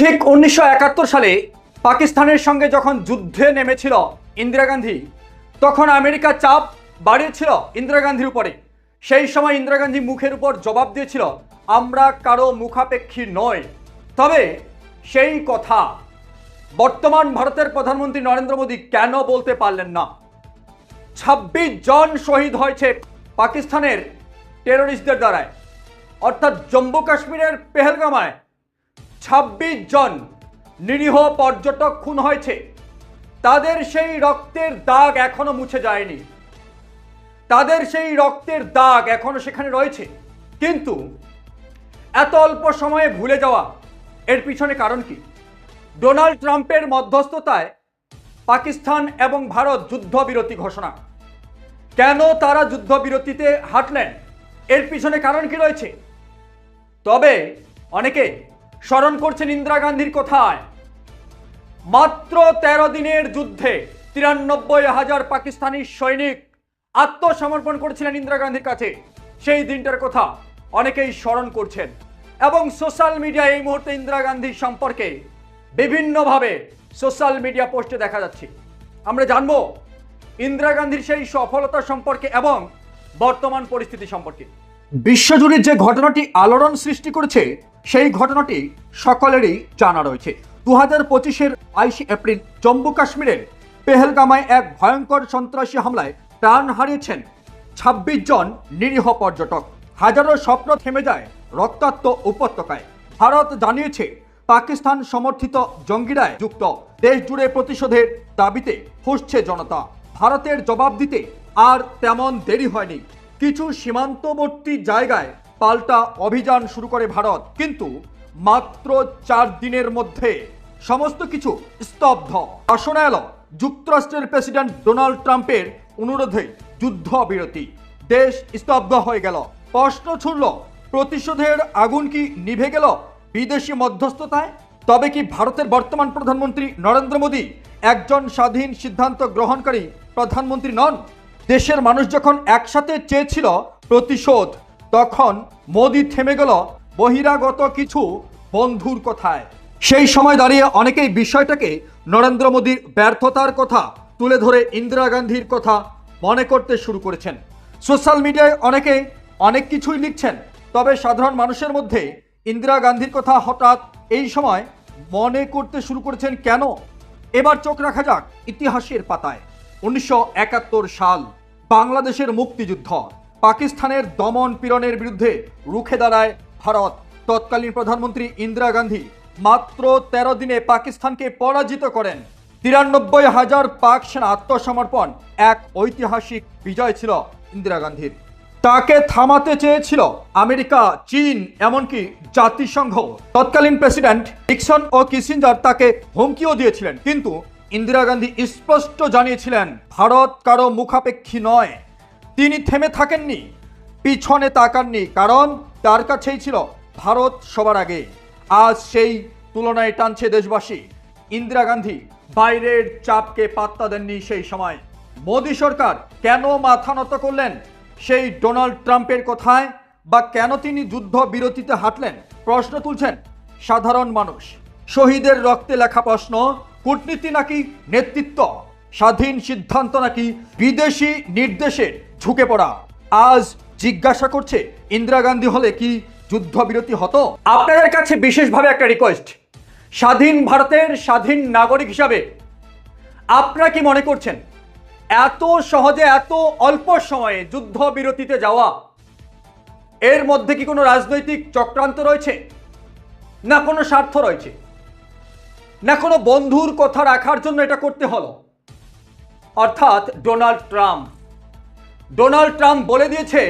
ঠিক উনিশশো একাত্তর সালে পাকিস্তানের সঙ্গে যখন যুদ্ধে নেমেছিল ইন্দিরা গান্ধী, তখন আমেরিকা চাপ বাড়িয়েছিল ইন্দিরা গান্ধীর উপরে। সেই সময় ইন্দিরা গান্ধী মুখের উপর জবাব দিয়েছিল, আমরা কারও মুখাপেক্ষী নয় তবে সেই কথা বর্তমান ভারতের প্রধানমন্ত্রী নরেন্দ্র মোদী কেন বলতে পারলেন না? ছাব্বিশ জন শহীদ হয়েছে পাকিস্তানের টেররিস্টদের দ্বারায়। অর্থাৎ জম্মু কাশ্মীরের পেহেলগামায় ছাব্বিশ জন নিরীহ পর্যটক খুন হয়েছে। তাদের সেই রক্তের দাগ এখনও মুছে যায়নি। তাদের সেই রক্তের দাগ এখনও সেখানে রয়েছে। কিন্তু এত অল্প সময়ে ভুলে যাওয়া এর পিছনে কারণ কি? ডোনাল্ড ট্রাম্পের মধ্যস্থতায় পাকিস্তান এবং ভারত যুদ্ধবিরতি ঘোষণা। কেন তারা যুদ্ধবিরতিতে হাঁটলেন? এর পিছনে কারণ কি রয়েছে? তবে অনেকে স্মরণ করছেন ইন্দিরা গান্ধীর কথায়। মাত্র তেরো দিনের যুদ্ধে তিরানব্বই হাজার পাকিস্তানি সৈনিক আত্মসমর্পণ করেছিলেন ইন্দিরা গান্ধীর কাছে। সেই দিনটার কথা অনেকেই স্মরণ করছেন এবং সোশ্যাল মিডিয়া এই মুহূর্তে ইন্দিরা গান্ধী সম্পর্কে বিভিন্নভাবে সোশ্যাল মিডিয়া পোস্টে দেখা যাচ্ছে। আমরা জানব ইন্দিরা গান্ধীর সেই সফলতা সম্পর্কে এবং বর্তমান পরিস্থিতি সম্পর্কে। বিশ্বজুড়ে যে ঘটনাটি আলোড়ন সৃষ্টি করেছে সেই ঘটনাটি সকলেরই জানা রয়েছে। দু হাজার পঁচিশের বাইশে এপ্রিল জম্মু কাশ্মীরের পেহেলগামায় এক ভয়ঙ্কর সন্ত্রাসী হামলায় প্রাণ হারিয়েছেন ছাব্বিশ জন নিরীহ পর্যটক। হাজারো স্বপ্ন থেমে যায় রক্তাক্ত উপত্যকায়। ভারত জানিয়েছে, পাকিস্তান সমর্থিত জঙ্গিরায় যুক্ত। দেশ জুড়ে প্রতিশোধের দাবিতে ফুসছে জনতা। ভারতের জবাব দিতে আর তেমন দেরি হয়নি। কিছু সীমান্তবর্তী জায়গায় পাল্টা অভিযান শুরু করে ভারত। কিন্তু মাত্র চার দিনের মধ্যে সমস্ত কিছু স্তব্ধ। আসনে এলো যুক্তরাষ্ট্রের প্রেসিডেন্ট ডোনাল্ড ট্রাম্পের অনুরোধে যুদ্ধবিরতি। দেশ স্তব্ধ হয়ে গেল। প্রশ্ন ছুড়ল, প্রতিশোধের আগুন কি নিভে গেল বিদেশি মধ্যস্থতায়? তবে কি ভারতের বর্তমান প্রধানমন্ত্রী নরেন্দ্র মোদী একজন স্বাধীন সিদ্ধান্ত গ্রহণকারী প্রধানমন্ত্রী নন? দেশের মানুষ যখন একসাথে চেয়েছিল প্রতিশোধ তখন মোদী থেমে গেল বহিরাগত কিছু বন্ধুর কথায়। সেই সময় দাঁড়িয়ে অনেকেই বিষয়টাকে নরেন্দ্র মোদীর ব্যর্থতার কথা তুলে ধরে ইন্দিরা গান্ধীর কথা মনে করতে শুরু করেছেন। সোশ্যাল মিডিয়ায় অনেকে অনেক কিছুই লিখছেন, তবে সাধারণ মানুষের মধ্যে ইন্দিরা গান্ধীর কথা হঠাৎ এই সময় মনে করতে শুরু করেছেন কেন? এবার চোখ রাখা যাক ইতিহাসের পাতায়। উনিশশো একাত্তর সাল, বাংলাদেশের মুক্তিযুদ্ধ। পাকিস্তানের দমন পীড়নের বিরুদ্ধে রুখে দাঁড়ায় ভারত। তৎকালীন প্রধানমন্ত্রী ইন্দিরা গান্ধী মাত্র তেরো দিনে পাকিস্তানকে পরাজিত করেন। তিরানব্বই হাজার পাক সেনা আত্মসমর্পণ এক ঐতিহাসিক বিজয় ছিল ইন্দিরা গান্ধীর। তাকে থামাতে চেয়েছিল আমেরিকা, চীন, এমনকি জাতিসংঘ। তৎকালীন প্রেসিডেন্ট নিক্সন ও কিসিঞ্জার তাকে হুমকিও দিয়েছিলেন। কিন্তু ইন্দিরা গান্ধী স্পষ্ট জানিয়েছিলেন, ভারত কারও মুখাপেক্ষী নয়। তিনি থেমে থাকেননি, পিছনে তাকাননি কারণ তার কাছেই ছিল ভারত সবার আগে। আজ সেই তুলনায় টানছে দেশবাসী। ইন্দিরা গান্ধী বাইরের চাপকে পাত্তা দেননি সেই সময়। মোদী সরকার কেন মাথা নত করলেন? সেই ডোনাল্ড ট্রাম্পের কথায় বা কেন তিনি যুদ্ধ বিরতিতে হাঁটলেন? প্রশ্ন তুলছেন সাধারণ মানুষ। শহীদের রক্তে লেখা প্রশ্ন, কূটনীতি নাকি নেতৃত্ব? স্বাধীন সিদ্ধান্ত নাকি বিদেশি নির্দেশে ঝুঁকে পড়া। আজ জিজ্ঞাসা করছে, ইন্দিরা গান্ধী হলে কি যুদ্ধবিরতি হতো? আপনাদের কাছে বিশেষভাবে একটা রিকোয়েস্ট স্বাধীন ভারতের স্বাধীন নাগরিক হিসাবে, আপনারা কি মনে করছেন, এত সহজে, এত অল্প সময়ে যুদ্ধবিরতিতে যাওয়া, এর মধ্যে কি কোনো রাজনৈতিক চক্রান্ত রয়েছে? না কোনো স্বার্থ রয়েছে? না কোনো বন্ধুর কথা রাখার জন্য এটা করতে হলো? অর্থাৎ ডোনাল্ড ট্রাম্প ডোনাল্ড ট্রাম্প বলে দিয়েছে,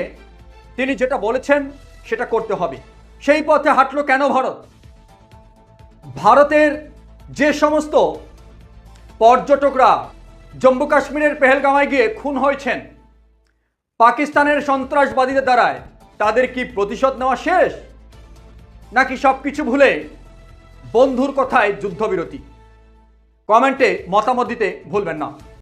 তিনি যেটা বলেছেন সেটা করতে হবে। সেই পথে হাঁটলো কেন ভারত? ভারতের যে সমস্ত পর্যটকরা জম্মু কাশ্মীরের পেহেলগামায় গিয়ে খুন হয়েছেন, পাকিস্তানের সন্ত্রাসবাদীদের দ্বারায় তাদের কি প্রতিশোধ নেওয়া শেষ? নাকি সব কিছু ভুলে বন্ধুর কথায় যুদ্ধবিরতি? কমেন্টে মতামত দিতে ভুলবেন না।